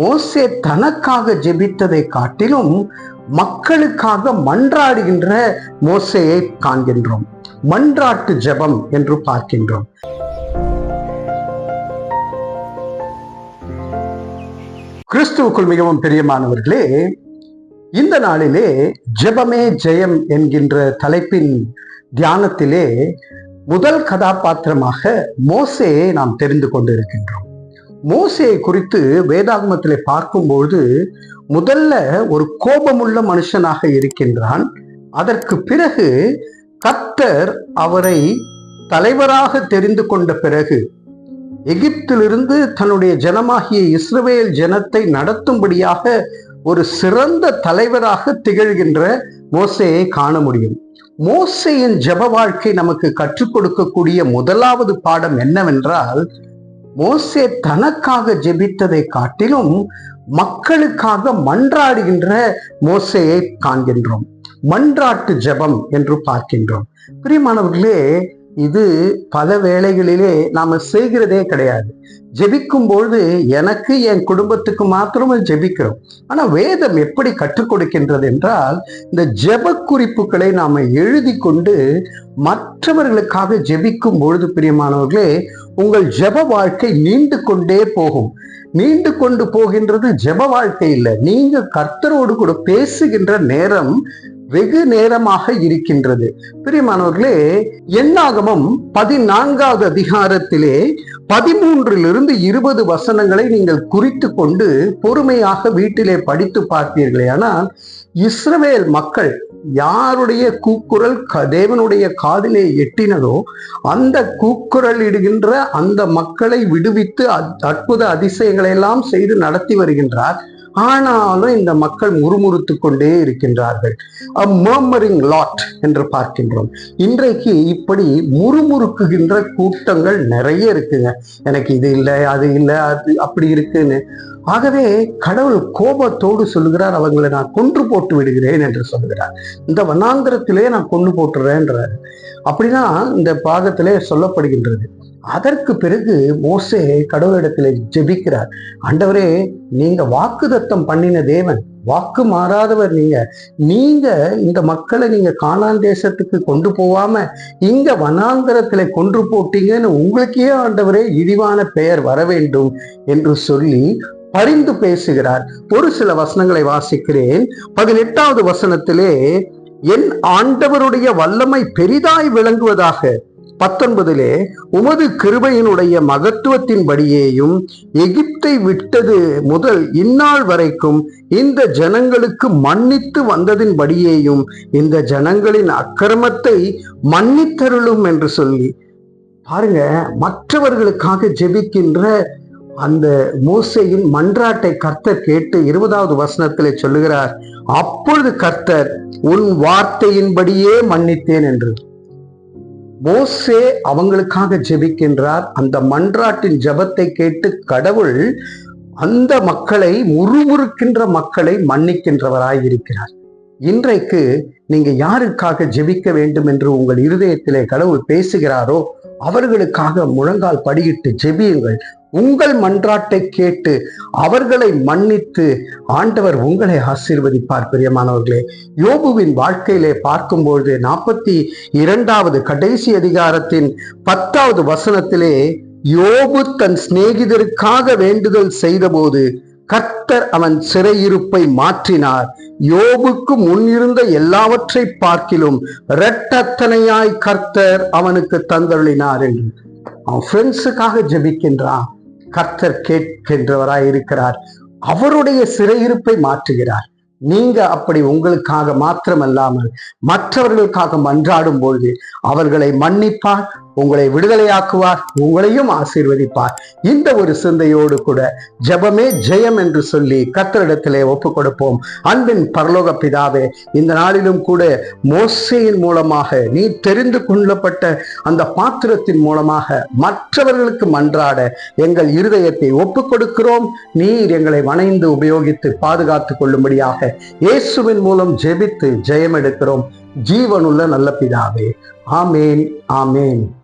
மோசே தனக்காக ஜெபித்ததை காட்டிலும் மக்களுக்காக மன்றாடுகின்ற மோசையை காண்கின்றோம். மன்றாட்டு ஜெபம் என்று பார்க்கின்றோம். கிறிஸ்துவுக்குள் மிகவும் பிரியமானவர்களே இந்த நாளிலே ஜெபமே ஜெயம் என்கின்ற தலைப்பின் தியானத்திலே முதல் கதாபாத்திரமாக மோசையை நாம் தெரிந்து கொண்டிருக்கின்றோம். மோசையை குறித்து வேதாகமத்திலே பார்க்கும்போது முதல்ல ஒரு கோபமுள்ள மனுஷனாக இருக்கின்றான். அதற்கு பிறகு கத்தர் அவரை தலைவராக தெரிந்து கொண்ட பிறகு எகிப்திலிருந்து தன்னுடைய ஜனமாகிய இஸ்ரவேல் ஜனத்தை நடத்தும்படியாக ஒரு சிறந்த தலைவராக திகழ்கின்ற மோசையை காண முடியும். மோசையின் ஜப வாழ்க்கை நமக்கு கற்றுக் கொடுக்கக்கூடிய முதலாவது பாடம் என்னவென்றால் மோசே தனக்காக ஜெபித்ததை காட்டிலும் மக்களுக்காக மன்றாடுகின்ற மோசையை காண்கின்றோம். மன்றாட்டு ஜெபம் என்று பார்க்கின்றோம். பிரியமானவர்களே இது பல வேளைகளிலே நாம செய்கிறதே கிடையாது. ஜெபிக்கும் பொழுது எனக்கு என் குடும்பத்துக்கு மாத்திரமே ஜெபிக்கிறோம். ஆனா வேதம் எப்படி கற்றுக் கொடுக்கின்றது என்றால் இந்த ஜெப குறிப்புகளை நாம எழுதி கொண்டு மற்றவர்களுக்காக ஜெபிக்கும் பொழுது பிரியமானவர்களே உங்கள் ஜெப வாழ்க்கை நீண்டு கொண்டே போகும். நீண்டு கொண்டு போகின்றது ஜெப வாழ்க்கை இல்லை. நீங்க கர்த்தரோடு கூட பேசுகின்ற நேரம் வெகு நேரமாக இருக்கின்றது. பிரியமானவர்களே எண்ணாகமம் பதினான்காவது அதிகாரத்திலே பதிமூன்றிலிருந்து இருபது வசனங்களை நீங்கள் குறித்து கொண்டு பொறுமையாக வீட்டிலே படித்து பார்த்தீர்களே. ஆனால் இஸ்ரவேல் மக்கள் யாருடைய கூக்குரல் க- தேவனுடைய காதிலே எட்டினதோ அந்த கூக்குரல் இடுகின்ற அந்த மக்களை விடுவித்து அற்புத அதிசயங்களை எல்லாம் செய்து நடத்தி வருகின்றார். ஆனாலும் இந்த மக்கள் முறுமுறுத்து கொண்டே இருக்கின்றார்கள். மர்மரிங் லாட் என்று பார்க்கின்றோம். இன்றைக்கு இப்படி முறுமுறுக்குகின்ற கூட்டங்கள் நிறைய இருக்குங்க. எனக்கு இது இல்லை அது இல்லை அது அப்படி இருக்குன்னு. ஆகவே கடவுள் கோபத்தோடு சொல்லுகிறார் அவங்களை நான் கொன்று போட்டு விடுகிறேன் என்று சொல்லுகிறார். இந்த வனாந்திரத்திலே நான் கொண்டு போட்டுறேன்றார். அப்படின்னா இந்த பாகத்திலே சொல்லப்படுகின்றது. அதற்கு பிறகு மோசே கடவுளிடத்திலே ஜெபிக்கிறார். ஆண்டவரே நீங்க வாக்குதத்தம் பண்ணின தேவன் வாக்கு மாறாதவர் நீங்க. நீங்க இந்த மக்களை நீங்க காணான் தேசத்துக்கு கொண்டு போகாம இங்க வனாந்தரத்திலே கொன்று போட்டீங்கன்னு உங்களுக்கே ஆண்டவரே இழிவான பெயர் வர வேண்டும் என்று சொல்லி பரிந்து பேசுகிறார். ஒரு சில வசனங்களை வாசிக்கிறேன். பதினெட்டாவது வசனத்திலே என் ஆண்டவருடைய வல்லமை பெரிதாய் விளங்குவதாக பத்தொன்பதிலே உமது கிருபையினுடைய மகத்துவத்தின்படியேயும் எகிப்தை விட்டது முதல் இந்நாள் வரைக்கும் இந்த ஜனங்களுக்கு மன்னித்து வந்ததின்படியேயும் இந்த ஜனங்களின் அக்கிரமத்தை மன்னித்தருளும் என்று சொல்லி. பாருங்க மற்றவர்களுக்காக ஜெபிக்கின்ற அந்த மோசையின் மன்றாட்டை கர்த்தர் கேட்டு இருபதாவது வசனத்திலே சொல்லுகிறார் அப்பொழுது கர்த்தர் உன் வார்த்தையின்படியே மன்னித்தேன் என்று. மோசே அவங்களுக்காக ஜெபிக்கின்றார். அந்த மன்றாட்டின் ஜெபத்தை கேட்டு கடவுள் அந்த மக்களை முறுமுறுக்கின்ற மக்களை மன்னிக்கின்றவராய் இருக்கிறார். இன்றைக்கு நீங்க யாருக்காக ஜெபிக்க வேண்டும் என்று உங்கள் இருதயத்திலே கடவுள் பேசுகிறாரோ அவர்களுக்காக முழங்கால் படியிட்டு ஜெபியுங்கள். உங்கள் மன்றாட்டை கேட்டு அவர்களை மன்னித்து ஆண்டவர் உங்களை ஆசீர்வதிப்பார் பிரியமானவர்களே. யோபுவின் வாழ்க்கையிலே பார்க்கும்பொழுது நாற்பத்தி இரண்டாவது கடைசி அதிகாரத்தின் பத்தாவது வசனத்திலே யோபு தன் சிநேகிதருக்காக வேண்டுதல் செய்தபோது கர்த்தர் அவன் சிறையிருப்பை மாற்றினார். யோபுக்கு முன்னிருந்த எல்லாவற்றை பார்க்கிலும் இரட்டத்தனையாய் கர்த்தர் அவனுக்கு தந்தருளினார் என்று. அவன் ஃப்ரெண்ட்ஸுக்காக ஜெபிக்கின்றான். கர்த்தர் கேட்கின்றவராய் இருக்கிறார். அவருடைய சிறையிருப்பை மாற்றுகிறார். நீங்க அப்படி உங்களுக்காக மாத்திரமல்லாமல் மற்றவர்களுக்காக மன்றாடும் பொழுது அவர்களை மன்னிப்பார் உங்களை விடுதலையாக்குவார் உங்களையும் ஆசீர்வதிப்பார். இந்த ஒரு சிந்தையோடு கூட ஜெபமே ஜெயம் என்று சொல்லி கத்தரிடத்திலே ஒப்பு கொடுப்போம் அன்பின் பரலோக பிதாவே இந்த நாளிலும் கூட மோசையின் மூலமாக நீ தெரிந்து கொள்ளப்பட்ட அந்த பாத்திரத்தின் மூலமாக மற்றவர்களுக்கு மன்றாட எங்கள் இருதயத்தை ஒப்பு கொடுக்கிறோம் நீர் எங்களை வணைந்து உபயோகித்து பாதுகாத்துக் கொள்ளும்படியாக இயேசுவின் மூலம் ஜெபித்து ஜெயம் எடுக்கிறோம் ஜீவனுள்ள நல்ல பிதாவே ஆமேன் ஆமேன்.